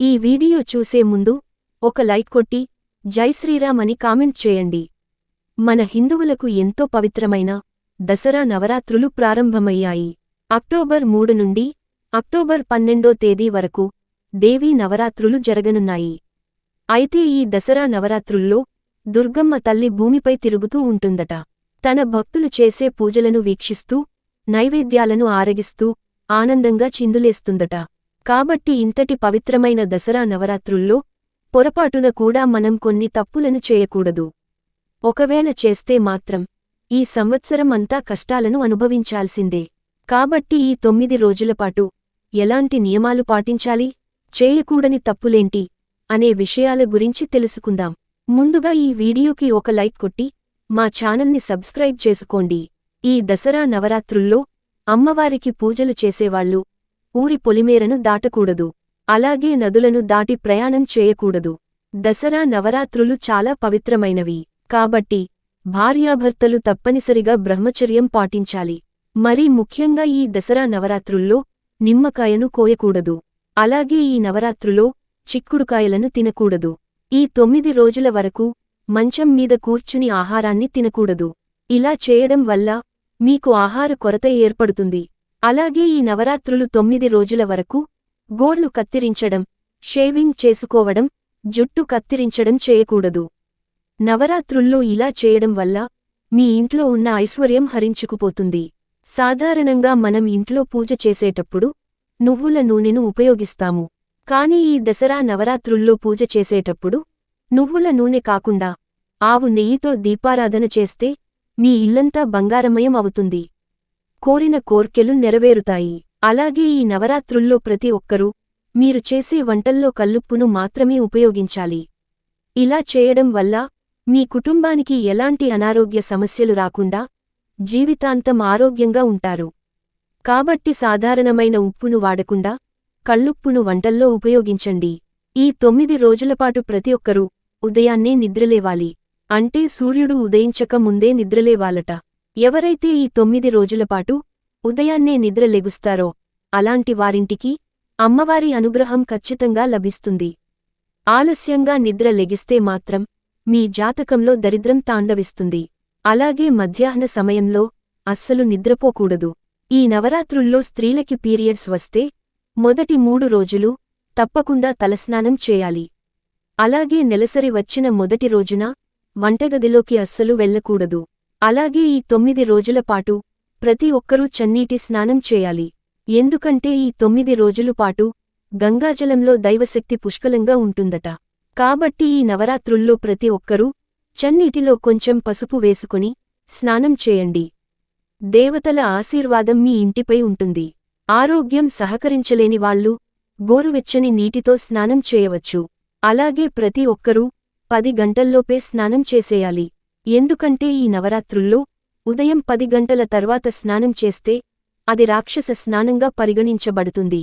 ఈ వీడియో చూసే ముందు ఒక లైక్ కొట్టి జై శ్రీరామ్ అని కామెంట్ చేయండి. మన హిందువులకు ఎంతో పవిత్రమైన దసరా నవరాత్రులు ప్రారంభమయ్యాయి. అక్టోబర్ మూడు నుండి అక్టోబర్ పన్నెండో తేదీ వరకు దేవీ నవరాత్రులు జరగనున్నాయి. అయితే ఈ దసరా నవరాత్రుల్లో దుర్గమ్మ తల్లి భూమిపై తిరుగుతూ ఉంటుందట. తన భక్తులు చేసే పూజలను వీక్షిస్తూ నైవేద్యాలను ఆరగిస్తూ ఆనందంగా చిందులేస్తుందట. కాబట్టి ఇంతటి పవిత్రమైన దసరా నవరాత్రుల్లో పొరపాటున కూడా మనం కొన్ని తప్పులను చేయకూడదు. ఒకవేళ చేస్తే మాత్రం ఈ సంవత్సరం అంతా కష్టాలను అనుభవించాల్సిందే. కాబట్టి ఈ తొమ్మిది రోజులపాటు ఎలాంటి నియమాలు పాటించాలి చేయకూడని తప్పులేంటి అనే విషయాల గురించి తెలుసుకుందాం. ముందుగా ఈ వీడియోకి ఒక లైక్ కొట్టి మా ఛానల్ని సబ్స్క్రైబ్ చేసుకోండి. ఈ దసరా నవరాత్రుల్లో అమ్మవారికి పూజలు చేసేవాళ్ళు ఊరి పొలిమేరను దాటకూడదు. అలాగే నదులను దాటి ప్రయాణం చేయకూడదు. దసరా నవరాత్రులు చాలా పవిత్రమైనవి. కాబట్టి భార్యాభర్తలు తప్పనిసరిగా బ్రహ్మచర్యం పాటించాలి. మరీ ముఖ్యంగా ఈ దసరా నవరాత్రుల్లో నిమ్మకాయను కోయకూడదు. అలాగే ఈ నవరాత్రులో చిక్కుడుకాయలను తినకూడదు. ఈ తొమ్మిది రోజుల వరకు మంచం మీద కూర్చుని ఆహారాన్ని తినకూడదు. ఇలా చేయడం వల్ల మీకు ఆహార కొరత ఏర్పడుతుంది. అలాగే ఈ నవరాత్రులు తొమ్మిది రోజుల వరకు గోర్లు కత్తిరించడం షేవింగ్ చేసుకోవడం జుట్టు కత్తిరించడం చేయకూడదు. నవరాత్రుల్లో ఇలా చేయడం వల్ల మీ ఇంట్లో ఉన్న ఐశ్వర్యం హరించుకుపోతుంది. సాధారణంగా మనం ఇంట్లో పూజ చేసేటప్పుడు నువ్వుల నూనెను ఉపయోగిస్తాము. కాని ఈ దసరా నవరాత్రుల్లో పూజ చేసేటప్పుడు నువ్వుల నూనె కాకుండా ఆవు నెయ్యితో దీపారాధన చేస్తే మీ ఇల్లంతా బంగారమయం అవుతుంది. కోరిన కోర్కెలు నెరవేరుతాయి. అలాగే ఈ నవరాత్రుల్లో ప్రతి ఒక్కరూ మీరు చేసే వంటల్లో కల్లుప్పును మాత్రమే ఉపయోగించాలి. ఇలా చేయడం వల్ల మీ కుటుంబానికి ఎలాంటి అనారోగ్య సమస్యలు రాకుండా జీవితాంతం ఆరోగ్యంగా ఉంటారు. కాబట్టి సాధారణమైన ఉప్పును వాడకుండా కళ్ళుప్పును వంటల్లో ఉపయోగించండి. ఈ తొమ్మిది రోజులపాటు ప్రతి ఒక్కరూ ఉదయాన్నే నిద్రలేవాలి. అంటే సూర్యుడు ఉదయించక ముందే నిద్రలేవాలట. ఎవరైతే ఈ తొమ్మిది రోజులపాటు ఉదయాన్నే నిద్ర లెగుస్తారో అలాంటి వారింటికి అమ్మవారి అనుగ్రహం ఖచ్చితంగా లభిస్తుంది. ఆలస్యంగా నిద్ర లెగిస్తే మాత్రం మీ జాతకంలో దరిద్రం తాండవిస్తుంది. అలాగే మధ్యాహ్న సమయంలో అస్సలు నిద్రపోకూడదు. ఈ నవరాత్రుల్లో స్త్రీలకి పీరియడ్స్ వస్తే మొదటి మూడు రోజులు తప్పకుండా తలస్నానం చేయాలి. అలాగే నెలసరి వచ్చిన మొదటి రోజున వంటగదిలోకి అస్సలు వెళ్ళకూడదు. అలాగే ఈ తొమ్మిది రోజుల పాటు ప్రతి ఒక్కరూ చన్నీటి స్నానం చేయాలి. ఎందుకంటే ఈ తొమ్మిది రోజులు పాటు గంగాజలంలో దైవశక్తి పుష్కలంగా ఉంటుందట. కాబట్టి ఈ నవరాత్రుల్లో ప్రతి ఒక్కరూ చన్నీటిలో కొంచెం పసుపు వేసుకుని స్నానం చేయండి. దేవతల ఆశీర్వాదం మీ ఇంటిపై ఉంటుంది. ఆరోగ్యం సహకరించలేని వాళ్ళు గోరువెచ్చని నీటితో స్నానం చేయవచ్చు. అలాగే ప్రతి ఒక్కరూ పది గంటల్లోపే స్నానం చేసేయాలి. ఎందుకంటే ఈ నవరాత్రుల్లో ఉదయం పది గంటల తర్వాత స్నానం చేస్తే అది రాక్షస స్నానంగా పరిగణించబడుతుంది.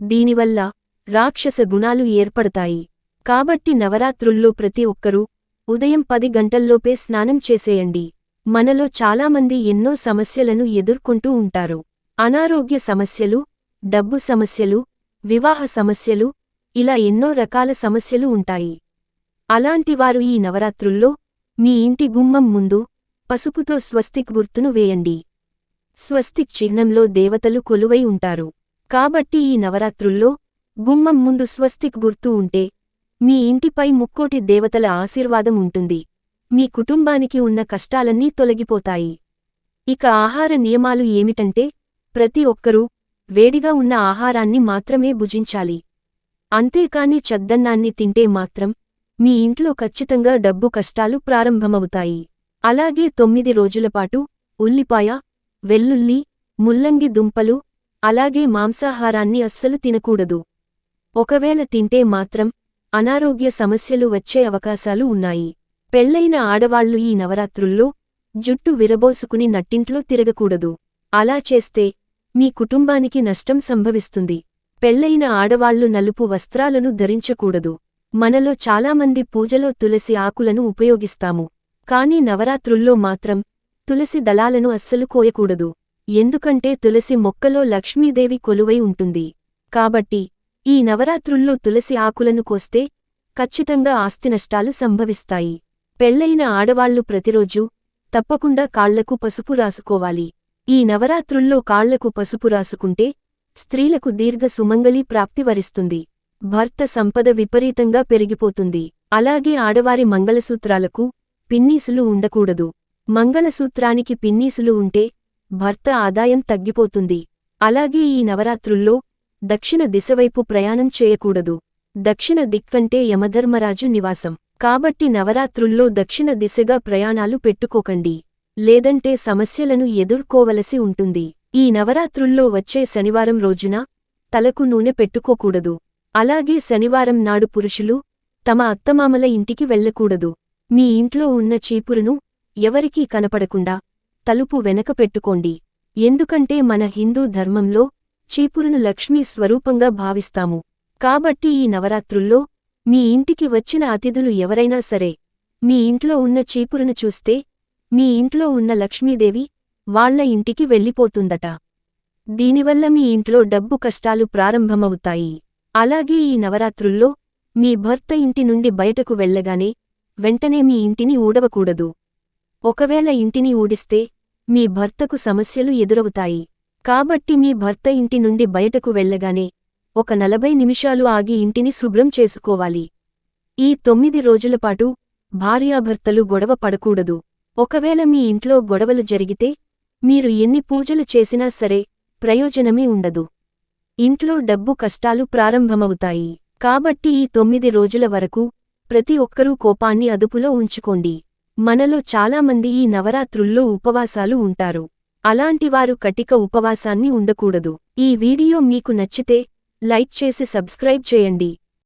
దీనివల్ల రాక్షస గుణాలు ఏర్పడతాయి. కాబట్టి నవరాత్రుల్లో ప్రతి ఒక్కరూ ఉదయం పది గంటల్లోపే స్నానం చేసేయండి. మనలో చాలామంది ఎన్నో సమస్యలను ఎదుర్కొంటూ ఉంటారు. అనారోగ్య సమస్యలు డబ్బు సమస్యలు వివాహ సమస్యలు ఇలా ఎన్నో రకాల సమస్యలు ఉంటాయి. అలాంటివారు ఈ నవరాత్రుల్లో మీ ఇంటి గుమ్మం ముందు పసుపుతో స్వస్తిక్ గుర్తును వేయండి. స్వస్తిక్ చిహ్నంలో దేవతలు కొలువై ఉంటారు. కాబట్టి ఈ నవరాత్రుల్లో గుమ్మం ముందు స్వస్తిక్ గుర్తు ఉంటే మీ ఇంటిపై ముక్కోటి దేవతల ఆశీర్వాదం ఉంటుంది. మీ కుటుంబానికి ఉన్న కష్టాలన్నీ తొలగిపోతాయి. ఇక ఆహార నియమాలు ఏమిటంటే ప్రతి ఒక్కరూ వేడిగా ఉన్న ఆహారాన్ని మాత్రమే భుజించాలి. అంతేకాని చద్దన్నాన్ని తింటే మాత్రం మీ ఇంట్లో ఖచ్చితంగా డబ్బు కష్టాలు ప్రారంభమవుతాయి. అలాగే తొమ్మిది రోజులపాటు ఉల్లిపాయ వెల్లుల్లి ముల్లంగి దుంపలు అలాగే మాంసాహారాన్ని అస్సలు తినకూడదు. ఒకవేళ తింటే మాత్రం అనారోగ్య సమస్యలు వచ్చే అవకాశాలు ఉన్నాయి. పెళ్ళైన ఆడవాళ్ళు ఈ నవరాత్రుల్లో జుట్టు విరబోసుకుని నట్టింట్లో తిరగకూడదు. అలా చేస్తే మీ కుటుంబానికి నష్టం సంభవిస్తుంది. పెళ్ళైన ఆడవాళ్ళు నలుపు వస్త్రాలను ధరించకూడదు. మనలో చాలామంది పూజలో తులసి ఆకులను ఉపయోగిస్తాము. కాని నవరాత్రుల్లో మాత్రం తులసి దళాలను అస్సలు కోయకూడదు. ఎందుకంటే తులసి మొక్కలో లక్ష్మీదేవి కొలువై ఉంటుంది. కాబట్టి ఈ నవరాత్రుల్లో తులసి ఆకులను కోస్తే ఖచ్చితంగా ఆస్తి నష్టాలు సంభవిస్తాయి. పెళ్ళైన ఆడవాళ్ళు ప్రతిరోజూ తప్పకుండా కాళ్ళకు పసుపు రాసుకోవాలి. ఈ నవరాత్రుల్లో కాళ్ళకు పసుపు రాసుకుంటే స్త్రీలకు దీర్ఘ సుమంగళి ప్రాప్తి వరిస్తుంది. భర్త సంపద విపరీతంగా పెరిగిపోతుంది. అలాగే ఆడవారి మంగళసూత్రాలకు పిన్నీసులు ఉండకూడదు. మంగళసూత్రానికి పిన్నీసులు ఉంటే భర్త ఆదాయం తగ్గిపోతుంది. అలాగే ఈ నవరాత్రుల్లో దక్షిణ దిశవైపు ప్రయాణం చేయకూడదు. దక్షిణ దిక్కంటే యమధర్మరాజు నివాసం. కాబట్టి నవరాత్రుల్లో దక్షిణ దిశగా ప్రయాణాలు పెట్టుకోకండి. లేదంటే సమస్యలను ఎదుర్కోవలసి ఉంటుంది. ఈ నవరాత్రుల్లో వచ్చే శనివారం రోజున తలకు నూనె పెట్టుకోకూడదు. అలాగే శనివారం నాడు పురుషులు తమ అత్తమామల ఇంటికి వెళ్ళకూడదు. మీ ఇంట్లో ఉన్న చీపురును ఎవరికీ కనపడకుండా తలుపు వెనక పెట్టుకోండి. ఎందుకంటే మన హిందూ ధర్మంలో చీపురును లక్ష్మీ స్వరూపంగా భావిస్తాము. కాబట్టి ఈ నవరాత్రుల్లో మీ ఇంటికి వచ్చిన అతిథులు ఎవరైనా సరే మీ ఇంట్లో ఉన్న చీపురును చూస్తే మీ ఇంట్లో ఉన్న లక్ష్మీదేవి వాళ్ళ ఇంటికి వెళ్ళిపోతుందట. దీనివల్ల మీ ఇంట్లో డబ్బు కష్టాలు ప్రారంభమవుతాయి. అలాగే ఈ నవరాత్రుల్లో మీ భర్త ఇంటి నుండి బయటకు వెళ్ళగానే వెంటనే మీ ఇంటిని ఊడవకూడదు. ఒకవేళ ఇంటిని ఊడిస్తే మీ భర్తకు సమస్యలు ఎదురవుతాయి. కాబట్టి మీ భర్త ఇంటి నుండి బయటకు వెళ్ళగానే ఒక నలభై నిమిషాలు ఆగి ఇంటిని శుభ్రం చేసుకోవాలి. ఈ తొమ్మిది రోజులపాటు భార్యాభర్తలు గొడవ పడకూడదు. ఒకవేళ మీ ఇంట్లో గొడవలు జరిగితే మీరు ఎన్ని పూజలు చేసినా సరే ప్రయోజనమే ఉండదు. ఇంట్లో డబ్బు కష్టాలు ప్రారంభమవుతాయి. కాబట్టి ఈ తొమ్మిది రోజుల వరకు ప్రతి ఒక్కరూ కోపాన్ని అదుపులో ఉంచుకోండి. మనలో చాలామంది ఈ నవరాత్రుల్లో ఉపవాసాలు ఉంటారు. అలాంటివారు కటిక ఉపవాసాన్ని ఉండకూడదు. ఈ వీడియో మీకు నచ్చితే లైక్ చేసి సబ్స్క్రైబ్ చేయండి.